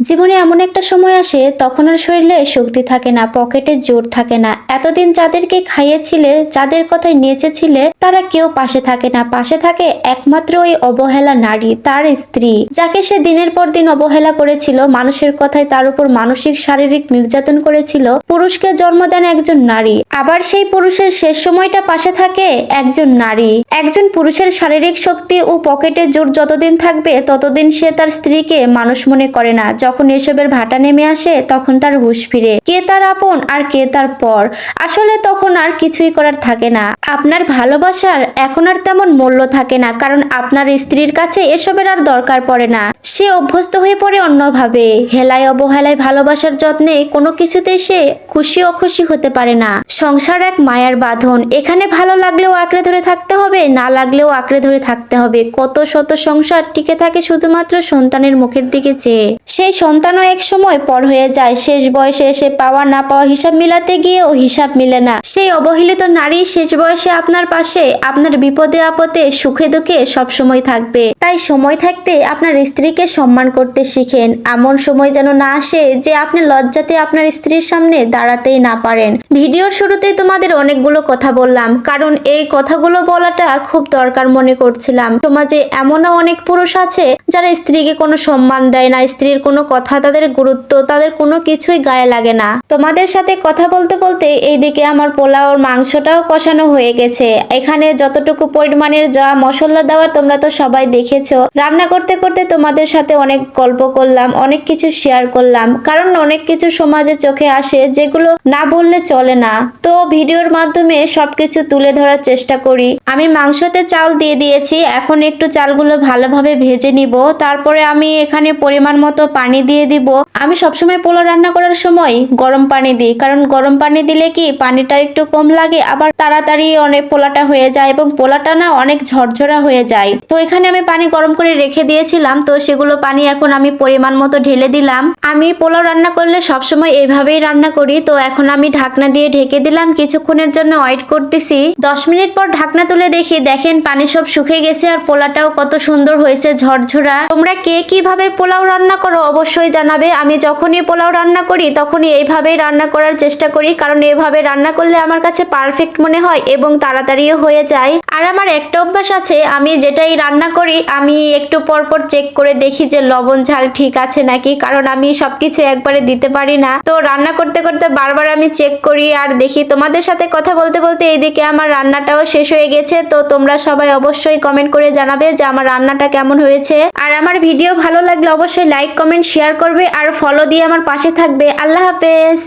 জীবনে এমন একটা সময় আসে, তখন আর শরীরে শক্তি থাকে না, পকেটে জোর থাকে না। এতদিন যাদেরকে খাইয়েছিলে, যাদের কথায় নেচেছিলে, তারা কেউ পাশে থাকে না। পাশে থাকে একমাত্র ওই অবহেলা নারী, তার স্ত্রী, যাকে সে দিনের পর দিন অবহেলা করেছিল, মানুষের কথায় তার উপর মানসিক, শারীরিক নির্যাতন করেছিল, পুরুষকে জন্ম দেন একজন নারী। আবার সেই পুরুষের শেষ সময়টা পাশে থাকে একজন নারী। একজন পুরুষের শারীরিক শক্তি ও পকেটে জোর যতদিন থাকবে, ততদিন সে তার স্ত্রীকে মানুষ মনে করে না। যখন এসবের ভাটা নেমে আসে, তখন তার হুঁশ ফিরে। কে তার আপন আর কে তার পর? আসলে তখন আর কিছুই করার থাকে না। আপনার ভালোবাসার এখন আর তেমন মূল্য থাকে না, কারণ আপনার স্ত্রীর কাছে এসবের আর দরকার পড়ে না। সে অভ্যস্ত হয়ে পড়ে অন্যভাবে। হেলায় অবহেলায় ভালোবাসার যত্নে কোনো কিছুতে সে খুশি অখুশি হতে পারে না। সংসার এক মায়ার বাঁধন। এখানে ভালো লাগলেও আঁকড়ে ধরে থাকতে হবে, না লাগলেও আঁকড়ে ধরে থাকতে হবে। কত শত সংসার টিকে থাকে শুধুমাত্র সন্তানের মুখের দিকে চেয়ে। সেই সন্তানও এক সময় পর হয়ে যায়। শেষ বয়সে এসে পাওয়া না পাওয়া হিসাব মিলাতে গিয়েও হিসাব মিলে না। সেই অবহেলিত নারী শেষ বয়সে আপনার পাশে আপনার বিপদে আপদে সুখে দুঃখে সব সময় থাকবে। তাই সময় থাকতে আপনার স্ত্রীকে সম্মান করতে শিখেন। এমন সময় যেন না আসে যে আপনি লজ্জাতে আপনার স্ত্রীর সামনে দাঁড়াতেই না পারেন। ভিডিওর শুরুতেই তোমাদের অনেকগুলো কথা বললাম, কারণ এই কথাগুলো বলাটা খুব দরকার মনে করছিলাম। সমাজে এমনও অনেক পুরুষ আছে যারা স্ত্রীকে কোনো সম্মান দেয় না, স্ত্রীর কোনো কথা, তাদের গুরুত্ব, তাদের কোনো কিছুই গায়ে লাগে না। তোমাদের সাথে কথা বলতে বলতে এইদিকে আমার পোলাওর মাংসটাও কষানো হয়ে গেছে। এখানে যতটুকু পরিমাণের যা মশলা দেওয়া তোমরা তো সবাই দেখেছ। রান্না করতে করতে তোমাদের সাথে অনেক গল্প করলাম, অনেক কিছু শেয়ার করলাম। কারণ অনেক কিছু সমাজে চোখে আসে যেগুলো না বললে চলে না। তো ভিডিওর মাধ্যমে সবকিছু তুলে ধরার চেষ্টা করি। আমি মাংসতে চাল দিয়ে দিয়েছি, এখন একটু চালগুলো ভালোভাবে ভেজে নিব। তারপরে আমি এখানে পরিমাণ মতো পানি দিয়ে দিব। আমি সবসময় পোলাও রান্না করার সময় গরম পানি দিই, কারণ গরম পানি দিলে কি পানিটা একটু কম লাগে, আবার তাড়াতাড়ি অনেক পোলাটা হয়ে যায় এবং পোলাটা না অনেক ঝরঝরা হয়ে যায়। তো এখানে আমি পানি গরম করে রেখে দিয়েছিলাম, তো সেগুলো পানি এখন আমি পরিমাণ মতো ঢেলে দিলাম। আমি পোলাও রান্না করলে সবসময় এইভাবেই রান্না করি, তো এখন আমি ঢাকনা দিয়ে ঢেকে দিলাম, কিছুক্ষণের জন্য ওয়েট করতেছি। দশ মিনিট পর ঢাকনা তুলে দেখি, দেখেন পানি সব শুকে গেছে আর পোলাটাও কত সুন্দর হয়েছে ঝরঝরা। তোমরা কে কীভাবে পোলাও রান্না করো অবশ্যই জানাবে। আমি যখনই পোলাও রান্না করি, তখনই এইভাবেই রান্না করার চেষ্টা করি, কারণ এভাবে রান্না করলে আমার কাছে পারফেক্ট মনে হয় এবং তাড়াতাড়িও হয়ে যায়। আর আমার একটা অভ্যাস আছে, আমি যেটাই রান্না করি, আমি একটু পর পর চেক করে দেখি যে লবণ, ঝাল ঠিক আছে নাকি, কারণ আমি সবকিছু একবারে দিতে পারি না। তো রান্না করতে করতে বারবার আমি চেক করি আর দেখি তোমাদের সাথে কথা বলতে বলতে এইদিকে আমার রান্নাটাও শেষ হয়ে গেছে। তো তোমরা সবাই অবশ্যই কমেন্ট করে জানাবে যে আমার রান্নাটা কেমন হয়েছে। আর আমার ভিডিও ভালো লাগলে অবশ্যই লাইক কমেন্ট শেয়ার করবে আর ফলো দিয়ে আমার পাশে থাকবে। আল্লাহ হাফেজ।